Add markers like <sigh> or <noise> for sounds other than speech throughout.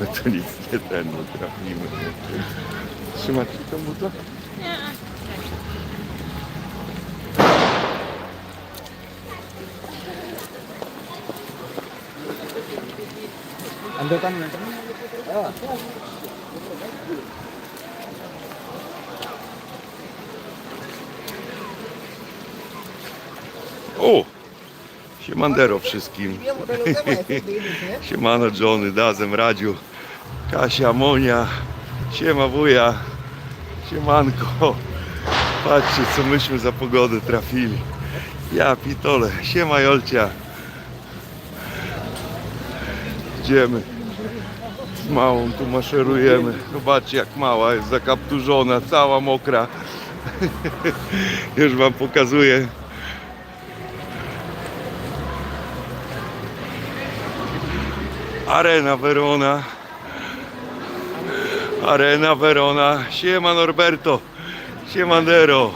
My to nic nie ten, no trafimy. Trzymać ci tą butlę? Ando tam O! Siemandero wszystkim. <laughs> Siemano Johnny, Dazem, Radziu, Kasia, Monia, siema wuja, siemanko. Patrzcie co myśmy za pogodę trafili. Ja pitole, siema Jolcia. Idziemy. Z małą tu maszerujemy. Zobaczcie jak mała jest zakapturzona, cała mokra. <laughs> Już wam pokazuję. Arena Verona. Arena Verona. Siema Norberto. Siemandero.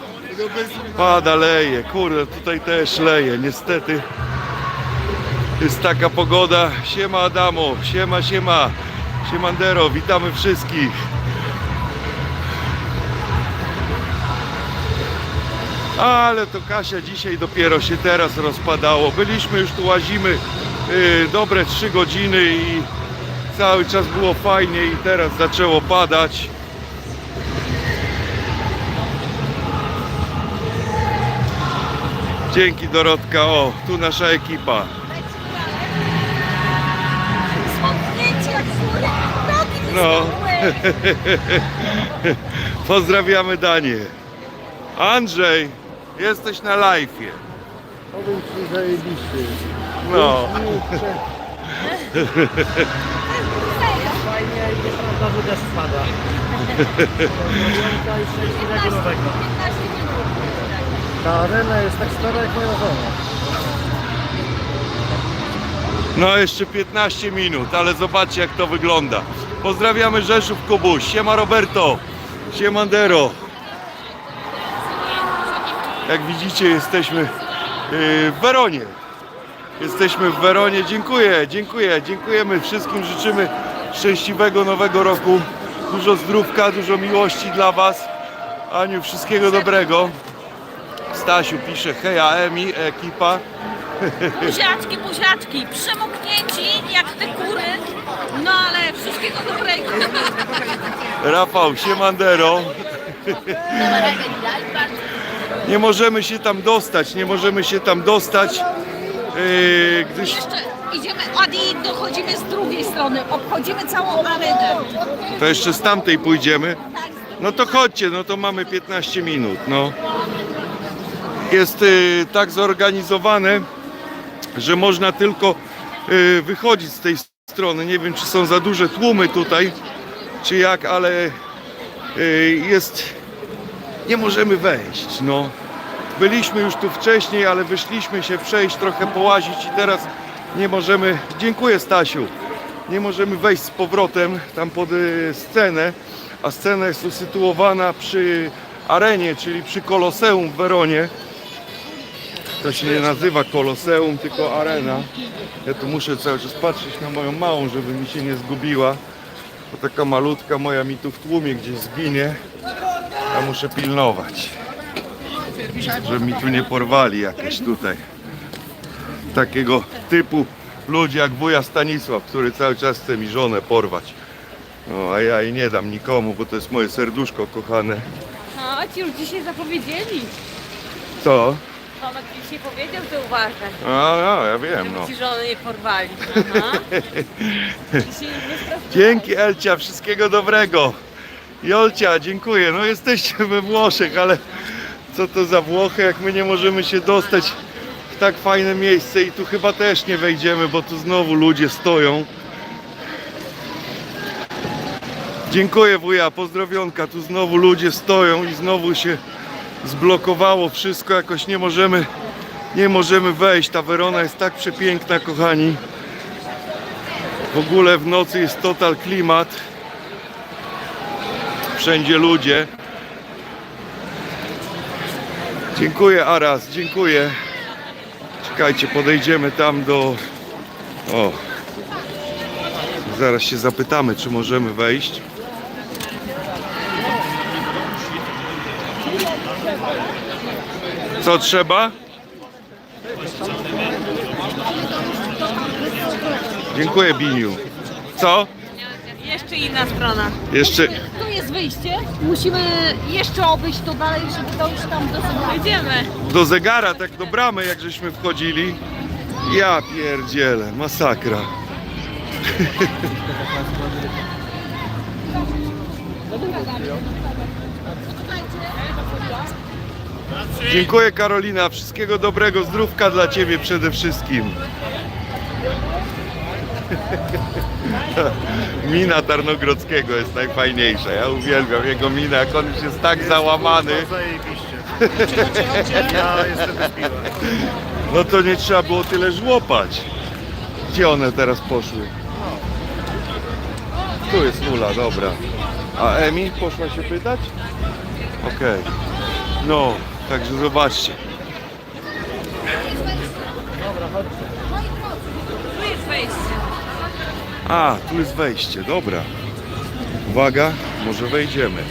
Pada, leje. Kurde, tutaj też leje. Niestety jest taka pogoda. Siema Adamo. Siema, siema. Siemandero. Witamy wszystkich. Ale to Kasia dzisiaj dopiero się teraz rozpadało. Byliśmy już tu łazimy dobre 3 godziny i cały czas było fajnie i teraz zaczęło padać. Dzięki Dorotka. O, tu nasza ekipa. No. <laughs> Pozdrawiamy Danię. Andrzej, jesteś na live'ie. Powiem ci zajebiście. No. Fajnie i nieprawda, że deszcz spada. Jolka i szczęśliwego nowego. 15 minut. Ta arena jest tak stara jak moja żona. No jeszcze 15 minut, ale zobaczcie jak to wygląda. Pozdrawiamy Rzeszów Kubuś. Siema Roberto. Siemandero. Jak widzicie jesteśmy w Weronie. Jesteśmy w Weronie. Dziękuję, dziękuję, dziękujemy wszystkim. Życzymy szczęśliwego nowego roku. Dużo zdrówka, dużo miłości dla Was. Aniu, wszystkiego dobrego. Stasiu pisze, heja Emi, ekipa. Buziaczki, buziaczki, przemoknięci jak te kury. No ale wszystkiego dobrego. Rafał Siemandero. Nie możemy się tam dostać, nie możemy się tam dostać, yy, gdyż Jeszcze idziemy, Adi, dochodzimy z drugiej strony, obchodzimy całą arenę. to jeszcze z tamtej pójdziemy. No to chodźcie, no to mamy 15 minut, no. Jest yy, tak zorganizowane, że można tylko yy, wychodzić z tej strony. Nie wiem, czy są za duże tłumy tutaj, czy jak, ale yy, jest... Nie możemy wejść, no. Byliśmy już tu wcześniej, ale wyszliśmy się przejść, trochę połazić i teraz nie możemy... Dziękuję Stasiu. Nie możemy wejść z powrotem tam pod y, scenę, a scena jest usytuowana przy arenie, czyli przy Koloseum w Weronie. To się nie nazywa Koloseum, tylko arena. Ja tu muszę cały czas patrzeć na moją małą, żeby mi się nie zgubiła. Bo taka malutka moja mi tu w tłumie gdzieś zginie. Ja muszę pilnować. Żeby mi tu nie porwali jakieś tutaj. Takiego typu ludzi jak wuja Stanisław, który cały czas chce mi żonę porwać. No, a ja jej nie dam nikomu, bo to jest moje serduszko kochane. No, ci już dzisiaj zapowiedzieli. Co? Tomek dzisiaj powiedział, że uważaj, A, no, ja wiem, żeby no. ci żony nie porwali. Aha. <laughs> Dzisiaj nie. Dzięki Elcia, wszystkiego dobrego. Jolcia, dziękuję. No jesteście we Włoszech, ale co to za Włochy, jak my nie możemy się dostać w tak fajne miejsce i tu chyba też nie wejdziemy, bo tu znowu ludzie stoją. Dziękuję wuja, pozdrowionka. Tu znowu ludzie stoją i znowu się zblokowało wszystko. Jakoś nie możemy, nie możemy wejść. Ta Werona jest tak przepiękna, kochani. W ogóle w nocy jest total klimat. Wszędzie ludzie. Dziękuję Aras, dziękuję. Czekajcie, podejdziemy tam do O. Zaraz się zapytamy, czy możemy wejść. Co trzeba? Dziękuję, Biniu. Co? Jeszcze inna strona. Jeszcze. Tu jest wyjście. Musimy jeszcze obejść to dalej, żeby dojść tam do zegaru. Idziemy. do zegara, tak do bramy, jak żeśmy wchodzili. Ja pierdzielę, masakra. Dziękuję Karolina, wszystkiego dobrego, zdrówka dla Ciebie przede wszystkim. <laughs> Mina Tarnogrodzkiego jest najfajniejsza, ja uwielbiam jego minę, jak on już jest tak załamany. No, zajebiście. Ja jestem bez piwa. No to nie trzeba było tyle żłopać. Gdzie one teraz poszły? Tu jest nula, dobra. A Emi poszła się pytać? Okej. No, także zobaczcie. Tu jest wejście. A, tu jest wejście, dobra. Uwaga, może wejdziemy.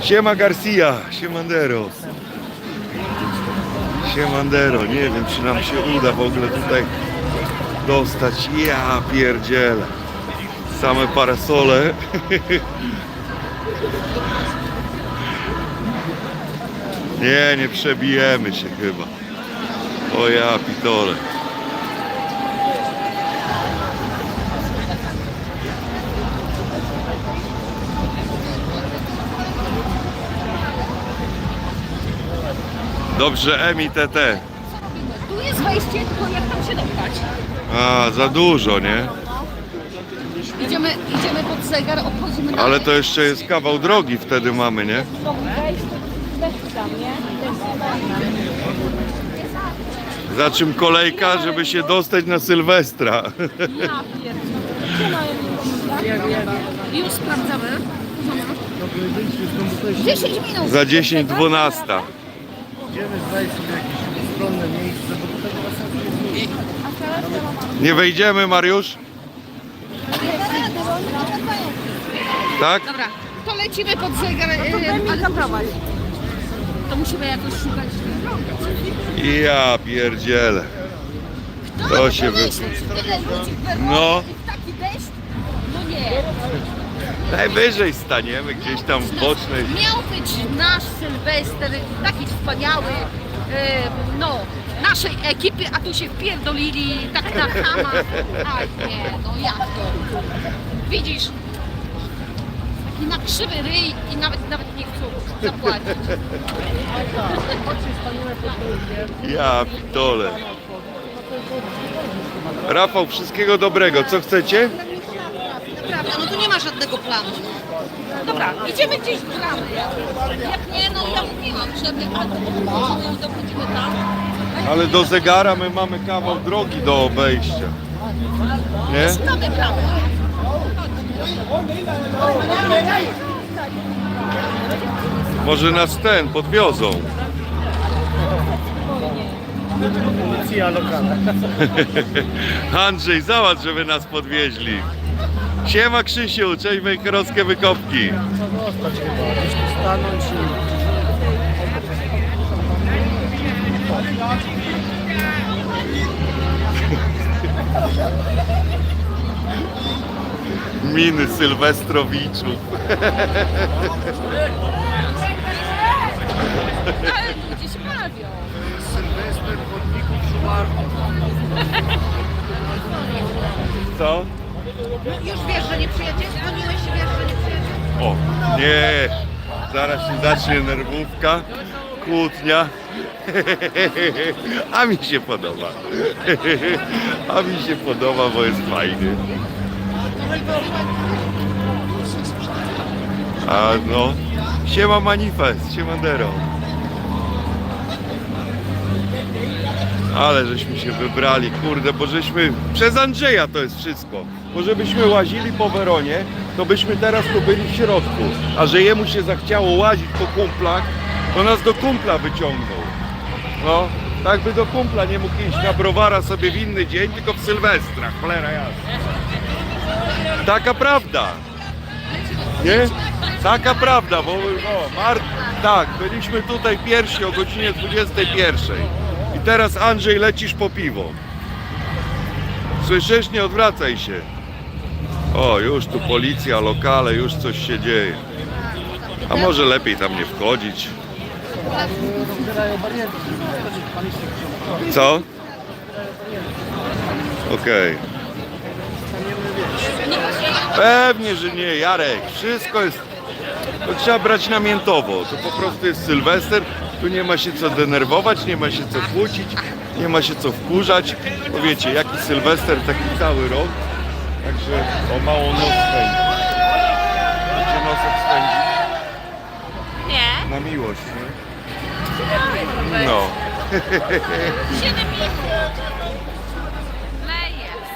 Siema Garcia, siemandero. Siemandero, nie wiem czy nam się uda w ogóle tutaj dostać. Ja pierdzielę. Same parasole. <laughs> Nie, nie przebijemy się chyba. O ja pitole. Dobrze, Emi TT. Tu jest wejście, tylko jak tam się dostać? A, za dużo, nie? Idziemy, idziemy pod zegar, obchodzimy na Ale to jeszcze jest kawał drogi wtedy mamy, nie? Za czym kolejka, żeby się dostać na Sylwestra. Ja pierdolę. Już sprawdzamy. 10 minut. Za 10, 12. Idziemy znaleźć sobie jakieś stronne miejsce, bo tutaj nie ma sensu jest. Nie wejdziemy, Mariusz? Tak? Dobra, to lecimy pod zegar. No to ale to musimy jakoś szukać. Ja pierdzielę. To się wy... Tyle ludzi w No. Taki deszcz? No nie. Najwyżej staniemy gdzieś tam w bocznej. Miał być nasz Sylwester, taki wspaniały, e, no, naszej ekipy, a tu się wpierdolili tak na chama. Nie, no jak to? Widzisz? Taki na krzywy ryj i nawet, nawet nie chcą zapłacić. Ja pitole. Rafał, wszystkiego dobrego. Co chcecie? Tu nie ma żadnego planu. Dobra, idziemy gdzieś w bramy. Jak nie, no ja mówiłam, żeby albo dochodzimy, dochodzimy tam. Ale do zegara my mamy kawał drogi do obejścia. Nie? Szukamy bramy. Może nas ten podwiozą. Policja lokalna. <laughs> Andrzej, załatw, żeby nas podwieźli. Siema Krzysiu, cześć Wejherowskie Wykopki. No dostać chyba, gdzieś tu stanąć i... Miny Sylwestrowiczów. Ale ludzie się bawią. Sylwester chodników szumarków. Co? Już wiesz, że nie przyjedzie? Dzwoniłeś i wiesz, że nie przyjedzie? O, nie. Zaraz się zacznie nerwówka, kłótnia. <laughs> A mi się podoba. <laughs> A mi się podoba, bo jest fajny. A no, siema manifest, siemandero. Ale żeśmy się wybrali, kurde, bo żeśmy, przez Andrzeja to jest wszystko. Bo żebyśmy łazili po Weronie, to byśmy teraz tu byli w środku. A że jemu się zachciało łazić po kumplach, to nas do kumpla wyciągnął. No, Tak by do kumpla nie mógł iść na browara sobie w inny dzień, tylko w Sylwestra, cholera jasna. Taka prawda. Nie? Taka prawda, bo o, Mart, tak, byliśmy tutaj pierwsi o godzinie 21. Teraz Andrzej lecisz po piwo. Słyszysz? Nie odwracaj się. O, już tu policja, lokale, już coś się dzieje. A może lepiej tam nie wchodzić. Co? Okej. Pewnie, że nie, Jarek. Wszystko jest. To trzeba brać namiętowo. To po prostu jest Sylwester. Tu nie ma się co denerwować, nie ma się co kłócić, nie ma się co wkurzać. Bo wiecie, jaki Sylwester, taki cały rok. Także o mało nos spędzi. Wiecie, nosek spędzi Nie. na miłość, nie? No. <laughs> Siedem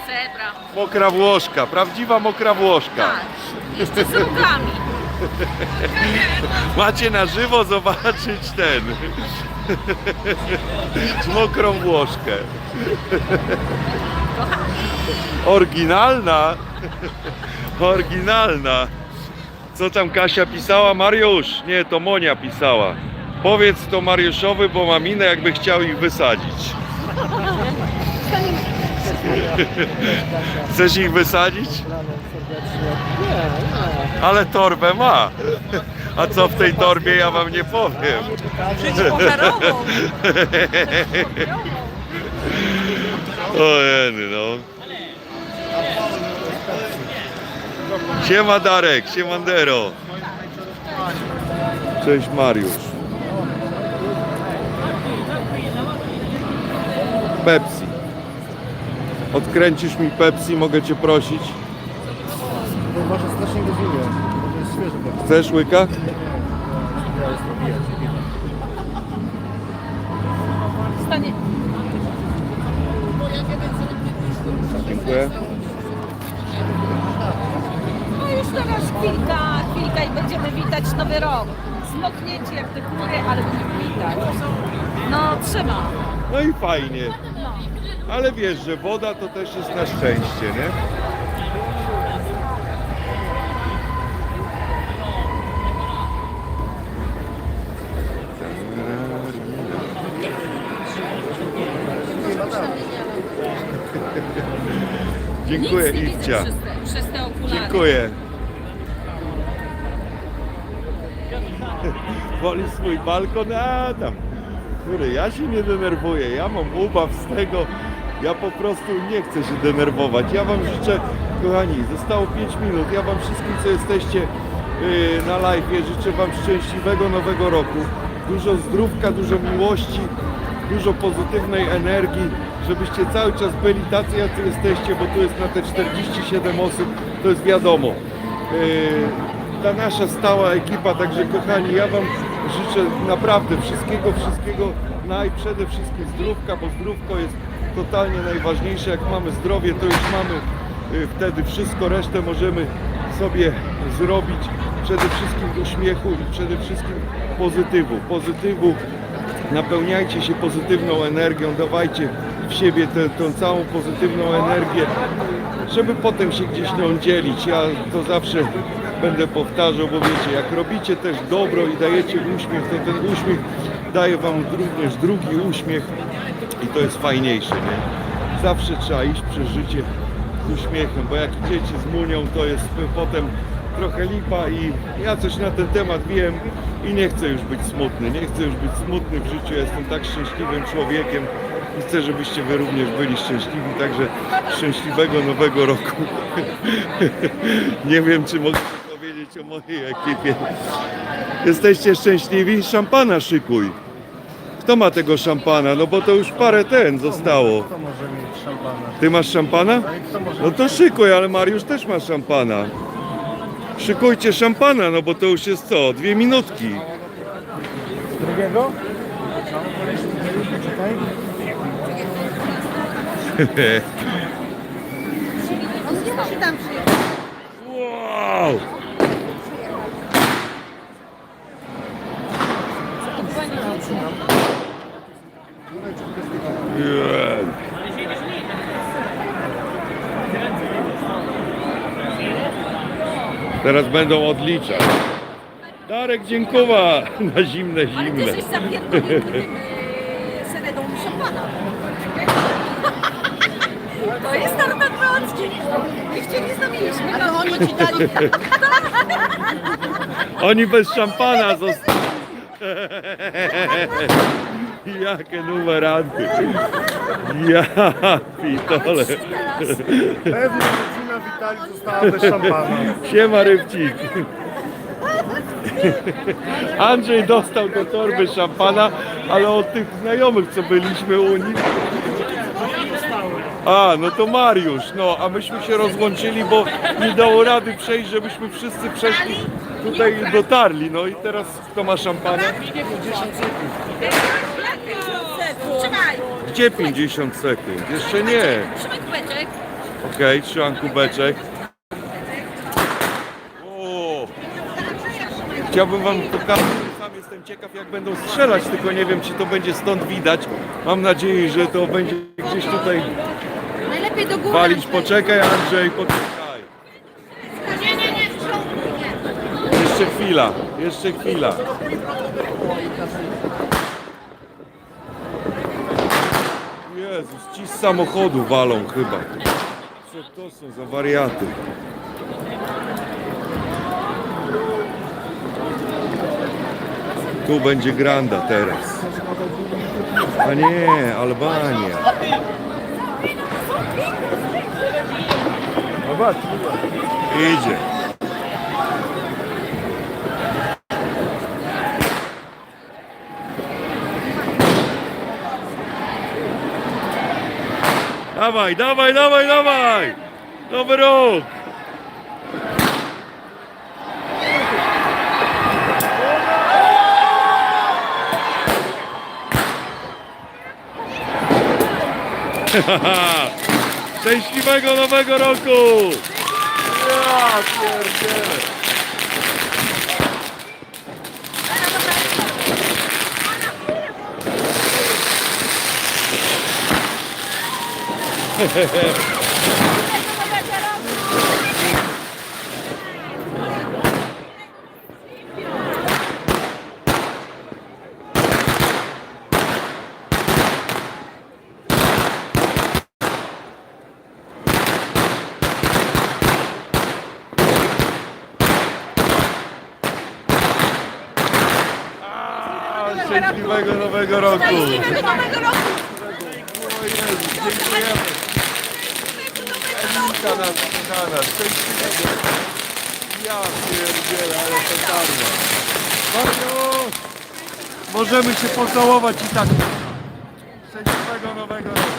zebra. Mokra Włoszka, prawdziwa mokra Włoszka. Tak. Jeszcze z rukami. <laughs> Macie na żywo zobaczyć ten. Mokrą Włoszkę. Oryginalna. Oryginalna. Co tam Kasia pisała? Mariusz. Nie, to Monia pisała. Powiedz to Mariuszowi, bo ma minę jakby chciał ich wysadzić. <laughs> Chcesz ich wysadzić? Ale torbę ma. A co w tej torbie ja wam nie powiem. Przeciwpożarową. Ojeny no. Siema Darek, siemandero. Cześć Mariusz. Pepsi. Odkręcisz mi Pepsi, mogę cię prosić. To może strasznie go zimie. To jest świeże. bo Chcesz łyka? ja jest rozbijać. Stanie. Dziękuję. No już teraz chwilka, chwilka i będziemy witać nowy rok. Zmoknięci jak te kury, ale będziemy witać. No trzyma. No i fajnie. Ale wiesz, że woda to też jest na szczęście, nie? Dziękuję, Iwcia. Dziękuję. Woli swój balkon, a tam. Który ja się nie denerwuję, ja mam ubaw z tego. Ja po prostu nie chcę się denerwować. Ja wam życzę, kochani, zostało 5 minut. Ja wam wszystkim, co jesteście yy, na live, życzę wam szczęśliwego nowego roku. Dużo zdrówka, dużo miłości, dużo pozytywnej energii, żebyście cały czas byli tacy, jacy jesteście, bo tu jest na te 47 osób, to jest wiadomo. Yy, ta nasza stała ekipa, także kochani, ja Wam życzę naprawdę wszystkiego, wszystkiego, przede wszystkim zdrówka, bo zdrówko jest totalnie najważniejsze. Jak mamy zdrowie, to już mamy y, wtedy wszystko, resztę możemy sobie zrobić. Przede wszystkim uśmiechu i przede wszystkim pozytywu. Pozytywu, napełniajcie się pozytywną energią, dawajcie w siebie tę, tą całą pozytywną energię, żeby potem się gdzieś nią dzielić. Ja to zawsze będę powtarzał, bo wiecie, jak robicie też dobro i dajecie uśmiech, to ten uśmiech daje wam również drugi uśmiech i to jest fajniejsze, nie? Zawsze trzeba iść przez życie z uśmiechem, bo jak idziecie z munią, to jest potem trochę lipa i ja coś na ten temat wiem i nie chcę już być smutny, nie chcę już być smutny w życiu, jestem tak szczęśliwym człowiekiem i chcę, żebyście wy również byli szczęśliwi, także szczęśliwego nowego roku. <laughs> nie wiem, czy mogę powiedzieć o mojej ekipie. Jesteście szczęśliwi? Szampana szykuj. Kto ma tego szampana? No bo to już parę ten zostało. Kto może mieć szampana? Ty masz szampana? Może No to szykuj, ale Mariusz też ma szampana. Szykujcie szampana, no bo to już jest co? Dwie minutki. drugiego? Czekaj. Wow! Tutaj, czy to jest Teraz będą odliczać. Darek Dziękowa na zimne, zimne. jesteś zapierdolony tym yy, seredą Chopina. To jest narodowy odcinek. Jeszcze nie znamieliśmy. Ale oni ci dali. <laughs> Oni bez szampana zostali. <laughs> <laughs> Jakie numeranty. Ja pitole. Pewnie rodzina Witali została bez szampana. Siema rybcik. Andrzej dostał do torby szampana, ale od tych znajomych, co byliśmy u nich. A, no to Mariusz, no, a myśmy się rozłączyli, bo nie dało rady przejść, żebyśmy wszyscy przeszli tutaj dotarli. No i teraz kto ma szampana? Gdzie 50 sekund? Jeszcze nie. Trzymaj kubeczek. Okej, trzymam kubeczek. O! Chciałbym wam pokazać, sam jestem ciekaw jak będą strzelać, tylko nie wiem czy to będzie stąd widać. Mam nadzieję, że to będzie gdzieś tutaj Najlepiej do góry. walić. Poczekaj Andrzej, poczekaj. Nie, nie, nie. w środku, nie. Jeszcze chwila, jeszcze chwila. Jezus, ci z samochodu walą chyba. Co to są za wariaty? Tu będzie Granda teraz. A nie, Albania. Zobacz, Idzie. Dawaj, dawaj, dawaj, dawaj! Nowy rok! <laughs> Szczęśliwego nowego roku! Ja pierdzielę! Szczęśliwego nowego roku! Szczęśliwego nowego roku. O Jezu, dziękujemy! Elita nas kochana, szczęśliwego! Ja pierdzielę, ale petarda! Mariusz! Możemy się pocałować i tak. Szczęśliwego nowego roku!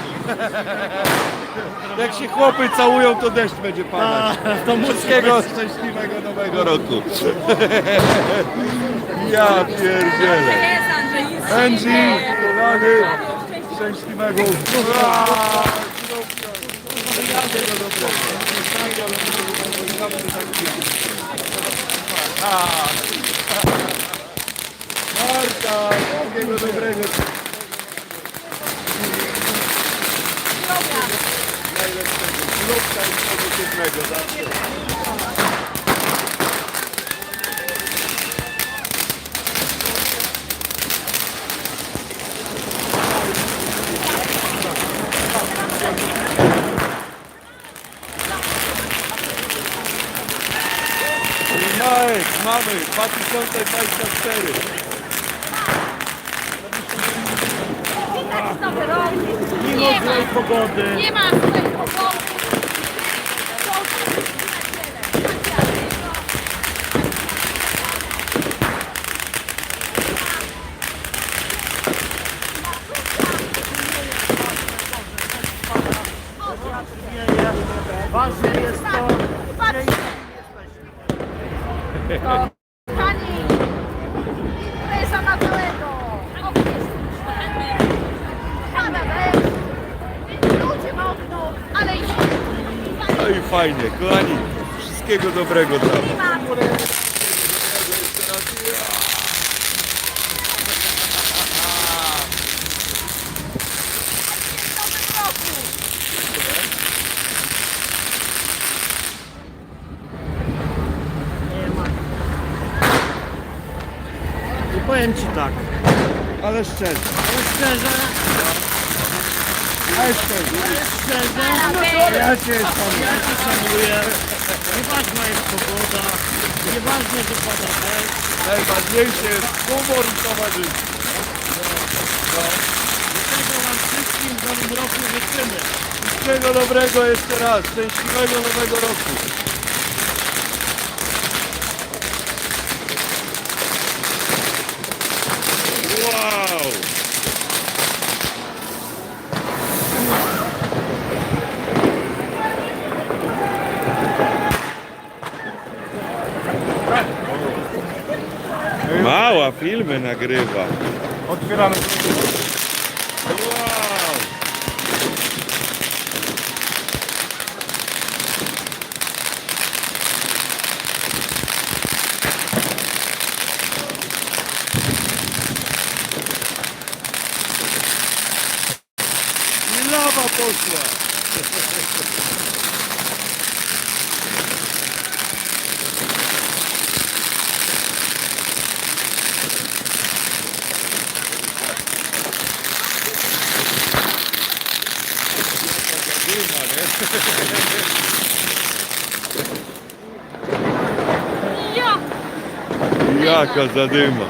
<laughs> Jak się chłopy całują, to deszcz będzie padać. <laughs> to Wszystkiego szczęśliwego nowego roku! <laughs> Ja pierdzielę! Angie, kochany, szczęśliwego. Wszystkiego dobrego. Najlepszego, ślubka i pozytywnego zawsze. Mamy 2024. mimo złej pogody. Nie ma złej No i fajnie, kochani. Wszystkiego dobrego dla Was. powiem ci tak. Ale szczerze. Ale szczerze, ale szczerze. Ja cię szanuję. ja Cię szanuję. Nieważna jest pogoda, nieważne, że pada deszcz. Najważniejsze jest humor i towarzystwo. Tego Wam wszystkim w nowym roku życzymy. Wszystkiego dobrego jeszcze raz. Szczęśliwego nowego roku. Mała filmy nagrywa. Otwieramy. Wow! I lawa poszła! Jaka zadyma.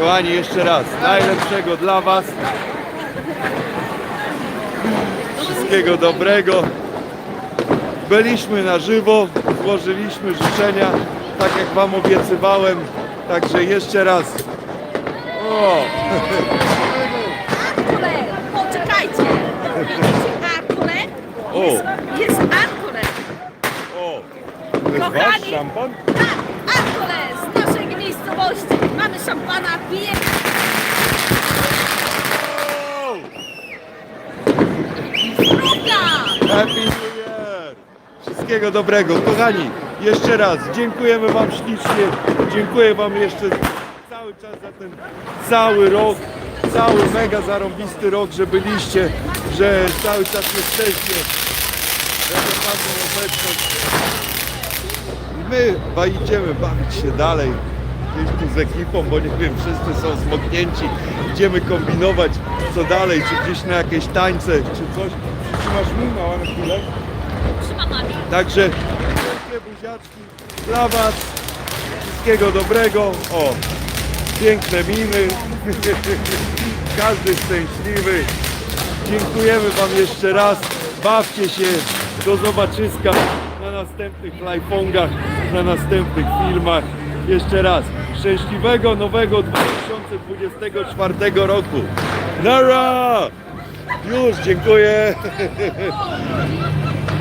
Kochani, jeszcze raz, najlepszego dla Was. Wszystkiego dobrego. Byliśmy na żywo, złożyliśmy życzenia, tak jak Wam obiecywałem. Także jeszcze raz. O! Poczekajcie! <laughs> Jest, jest Arkole! o. To jest Wasz Kochani. szampan? Tak! Arkole z naszej miejscowości! Mamy szampana, pijemy! Zdrówka! Happy New Year! Wszystkiego dobrego. Kochani, jeszcze raz dziękujemy Wam ślicznie. Dziękuję Wam jeszcze cały czas za ten cały rok. Cały mega zarąbisty rok, że byliście, że cały czas jesteście. Za naprawdę obecność. My ba- idziemy bawić się dalej. Gdzieś tu z ekipą, bo nie wiem, wszyscy są zmoknięci. Idziemy kombinować, co dalej, czy gdzieś na jakieś tańce, czy coś. Trzymasz mi mała na chwilę? Trzyma mami. Także wielkie buziaczki dla Was. Wszystkiego dobrego. O, piękne miny. <laughs> Każdy szczęśliwy. Dziękujemy Wam jeszcze raz. Bawcie się. Do zobaczyska następnych live'ongach, na następnych filmach. Jeszcze raz. Szczęśliwego nowego 2024 roku. Nara! Już, dziękuję. <laughs>